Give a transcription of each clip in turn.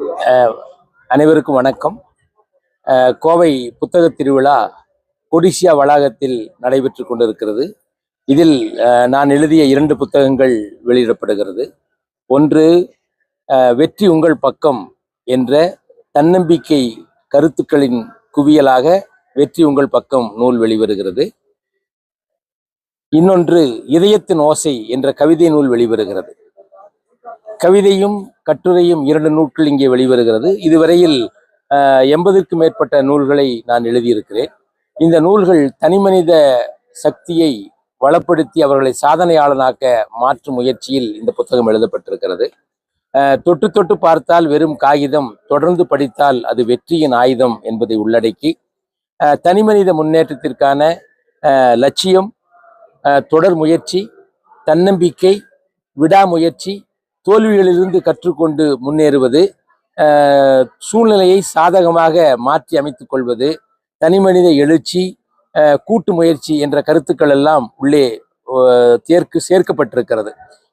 அஹ், அனைவருக்கும் வணக்கம். அஹ், கோவை புத்தக திருவிழா கொடிசியா வளாகத்தில் நடைபெற்று கொண்டிருக்கிறது. இதில் அஹ், நான் எழுதிய இரண்டு புத்தகங்கள் வெளியிடப்படுகிறது. ஒன்று அஹ், வெற்றி உங்கள் பக்கம் என்ற தன்னம்பிக்கை கருத்துக்களின் குவியலாக வெற்றி உங்கள் பக்கம் நூல் வெளிவருகிறது. இன்னொன்று இதயத்தின் ஓசை என்ற கவிதை நூல் வெளிவருகிறது. கவிதையும் கட்டுரையும் இரண்டு நூல்கள் இங்கே வெளிவருகிறது. இதுவரையில் அஹ், எண்பதுக்கும் மேற்பட்ட நூல்களை நான் எழுதியிருக்கிறேன். இந்த நூல்கள் தனிமனித சக்தியை வளப்படுத்தி அவர்களை சாதனையாளனாக்க மாற்றும் முயற்சியில் இந்த புத்தகம் எழுதப்பட்டிருக்கிறது. தொட்டு தொட்டு பார்த்தால் வெறும் காகிதம் தொடர்ந்து படித்தால் அது வெற்றியின் ஆயுதம் என்பதை உள்ளடக்கி தனிமனித முன்னேற்றத்திற்கான லட்சியம் தொடர் முயற்சி தன்னம்பிக்கை விடாமுயற்சி தோல்விகளிலிருந்து கற்றுக்கொண்டு முன்னேறுவது சூழ்நிலையை சாதகமாக மாற்றி அமைத்துக் கொள்வது தனிமனித எழுச்சி கூட்டு முயற்சி என்ற கருத்துக்கள் எல்லாம் உள்ளே தேர்க்கு சேர்க்கப்பட்டிருக்கிறது.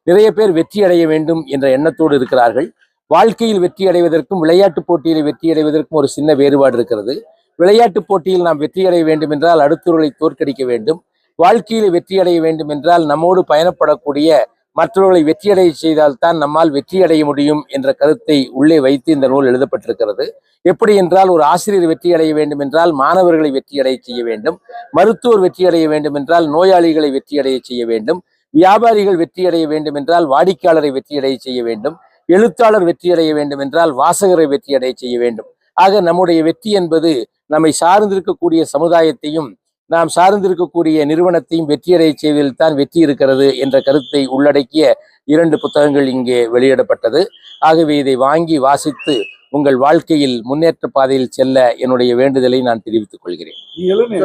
நிறைய பேர் வெற்றி அடைய வேண்டும் என்ற எண்ணத்தோடு இருக்கிறார்கள். வாழ்க்கையில் வெற்றி அடைவதற்கும் விளையாட்டுப் போட்டியில் வெற்றி அடைவதற்கும் ஒரு சின்ன வேறுபாடு இருக்கிறது. விளையாட்டுப் போட்டியில் நாம் வெற்றி அடைய வேண்டும் என்றால் அடுத்தவர்களை தோற்கடிக்க வேண்டும். வாழ்க்கையில் வெற்றி அடைய வேண்டும் என்றால் நம்மோடு பயணப்படக்கூடிய மற்றவர்களை வெற்றியடைய செய்தால்தான் நம்மால் வெற்றி அடைய முடியும் என்ற கருத்தை உள்ளே வைத்து இந்த நூல் எழுதப்பட்டிருக்கிறது. எப்படி என்றால் ஒரு ஆசிரியர் வெற்றி அடைய வேண்டும் என்றால் மாணவர்களை வெற்றியடைய செய்ய வேண்டும். மருத்துவர் வெற்றி அடைய வேண்டும் என்றால் நோயாளிகளை வெற்றியடைய செய்ய வேண்டும். வியாபாரிகள் வெற்றியடைய வேண்டும் என்றால் வாடிக்கையாளரை வெற்றியடைய செய்ய வேண்டும். எழுத்தாளர் வெற்றியடைய வேண்டும் என்றால் வாசகரை வெற்றியடைய செய்ய வேண்டும். ஆக நம்முடைய வெற்றி என்பது நம்மை சார்ந்திருக்கக்கூடிய சமுதாயத்தையும் நாம் சார்ந்திருக்கக்கூடிய நிறுவனத்தையும் வெற்றியடைய செய்வதில் தான் வெற்றி இருக்கிறது என்ற கருத்தை உள்ளடக்கிய இரண்டு புத்தகங்கள் இங்கே வெளியிடப்பட்டது. ஆகவே இதை வாங்கி வாசித்து உங்கள் வாழ்க்கையில் முன்னேற்ற பாதையில் செல்ல என்னுடைய வேண்டுதலை நான் தெரிவித்துக் கொள்கிறேன்.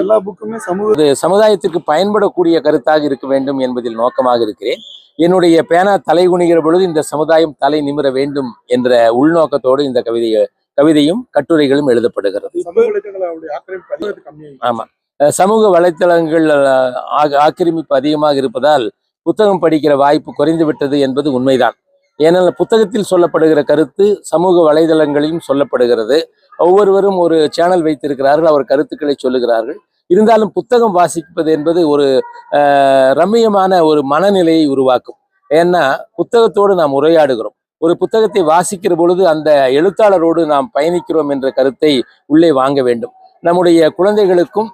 எல்லா புக்குமே சமூக சமுதாயத்திற்கு பயன்படக்கூடிய கருத்தாக இருக்க வேண்டும் என்பதில் நோக்கமாக இருக்கிறேன். என்னுடைய பேனா தலை குனிகிற பொழுது இந்த சமுதாயம் தலை நிமிர வேண்டும் என்ற உள்நோக்கத்தோடு இந்த கவிதையை கவிதையும் கட்டுரைகளும் எழுதப்படுகிறது. ஆமா. சமூக வலைத்தளங்கள் ஆ- ஆக்கிரமிப்பு அதிகமாக இருப்பதால் புத்தகம் படிக்கிற வாய்ப்பு குறைந்துவிட்டது என்பது உண்மைதான். ஏனால் புத்தகத்தில் சொல்லப்படுகிற கருத்து சமூக வலைதளங்களிலும் சொல்லப்படுகிறது. ஒவ்வொருவரும் ஒரு சேனல் வைத்திருக்கிறார்கள் அவர் கருத்துக்களை சொல்லுகிறார்கள். இருந்தாலும் புத்தகம் வாசிப்பது என்பது ஒரு ரம்மியமான ஒரு மனநிலையை உருவாக்கும். ஏன்னா புத்தகத்தோடு நாம் உரையாடுகிறோம். ஒரு புத்தகத்தை வாசிக்கிற பொழுது அந்த எழுத்தாளரோடு நாம் பயணிக்கிறோம் என்ற கருத்தை உள்ளே வாங்க வேண்டும். நம்முடைய குழந்தைகளுக்கும்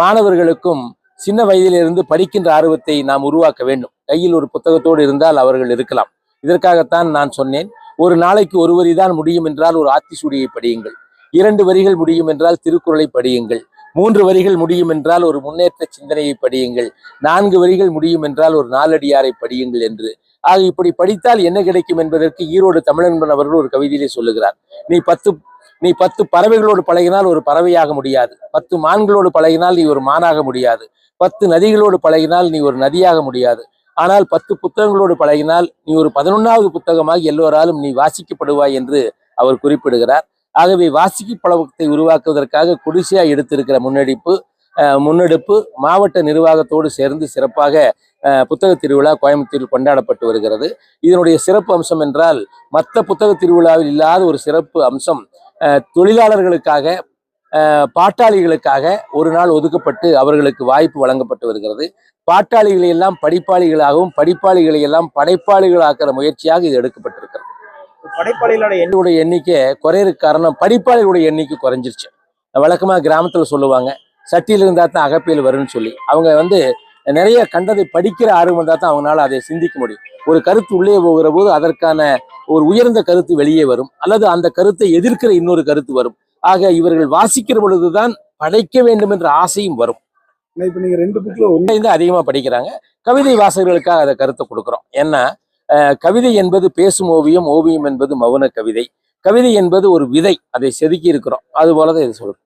மாணவர்களுக்கும் சின்ன வயதிலிருந்து படிக்கின்ற ஆர்வத்தை நாம் உருவாக்க வேண்டும். கையில் ஒரு புத்தகத்தோடு இருந்தால் அவர்கள் இருக்கலாம். இதற்காகத்தான் நான் சொன்னேன். ஒரு நாளைக்கு ஒரு வரி தான் முடியும் என்றால் ஒரு ஆத்திசூடியை படியுங்கள். இரண்டு வரிகள் முடியும் என்றால் திருக்குறளை படியுங்கள். மூன்று வரிகள் முடியும் என்றால் ஒரு முன்னேற்ற சிந்தனையை படியுங்கள். நான்கு வரிகள் முடியும் என்றால் ஒரு நாலடியாரை படியுங்கள் என்று. ஆக இப்படி படித்தால் என்ன கிடைக்கும் என்பதற்கு ஈரோடு தமிழன்பன் அவர்கள் ஒரு கவிதையிலே சொல்லுகிறார். நீ பத்து நீ பத்து பறவைகளோடு பழகினால் ஒரு பறவையாக முடியாது. பத்து மான்களோடு பழகினால் நீ ஒரு மானாக முடியாது. பத்து நதிகளோடு பழகினால் நீ ஒரு நதியாக முடியாது. ஆனால் பத்து புத்தகங்களோடு பழகினால் நீ ஒரு பதினொன்றாவது புத்தகமாக எல்லோராலும் நீ வாசிக்கப்படுவாய் என்று அவர் குறிப்பிடுகிறார். ஆகவே வாசிக்கு பழக்கத்தை உருவாக்குவதற்காக குடிசையா எடுத்திருக்கிற முன்னெடுப்பு முன்னெடுப்பு மாவட்ட நிர்வாகத்தோடு சேர்ந்து சிறப்பாக புத்தக திருவிழா கோயம்புத்தூரில் கொண்டாடப்பட்டு வருகிறது. இதனுடைய சிறப்பு அம்சம் என்றால் மற்ற புத்தக திருவிழாவில் இல்லாத ஒரு சிறப்பு அம்சம் தொழிலாளர்களுக்காக பாட்டாளிகளுக்காக ஒரு நாள் ஒதுக்கப்பட்டு அவர்களுக்கு வாய்ப்பு வழங்கப்பட்டு வருகிறது. பாட்டாளிகளை எல்லாம் படிப்பாளிகளாகவும் படிப்பாளிகளை எல்லாம் படைப்பாளிகளாக்குற முயற்சியாக இது எடுக்கப்பட்டிருக்கிறது. படைப்பாளிகளோட எண்ணம் என்னுடைய எண்ணிக்கை குறையறதுக்கு காரணம் படிப்பாளிகளுடைய எண்ணிக்கை குறைஞ்சிருச்சு. வழக்கமாக கிராமத்தில் சொல்லுவாங்க சட்டியில் இருந்தால் தான் அகப்பியல் வரும்னு சொல்லி. அவங்க வந்து நிறைய கண்டதை படிக்கிற ஆர்வம் இருந்தால் தான் அவங்களால அதை சிந்திக்க முடியும். ஒரு கருத்து உள்ளே போகிற போது அதற்கான ஒரு உயர்ந்த கருத்து வெளியே வரும். அல்லது அந்த கருத்தை எதிர்க்கிற இன்னொரு கருத்து வரும். ஆக இவர்கள் வாசிக்கிற பொழுதுதான் படைக்க வேண்டும் என்ற ஆசையும் வரும். இப்ப நீங்க ரெண்டு ஒண்ணு தான் அதிகமாக படிக்கிறாங்க. கவிதை வாசகர்களுக்காக அதை கருத்தை கொடுக்குறோம். ஏன்னா கவிதை என்பது பேசும் ஓவியம் ஓவியம் என்பது மௌன கவிதை. கவிதை என்பது ஒரு விதை. அதை செதுக்கி இருக்கிறோம். அது போலதான் இது சொல்றோம்.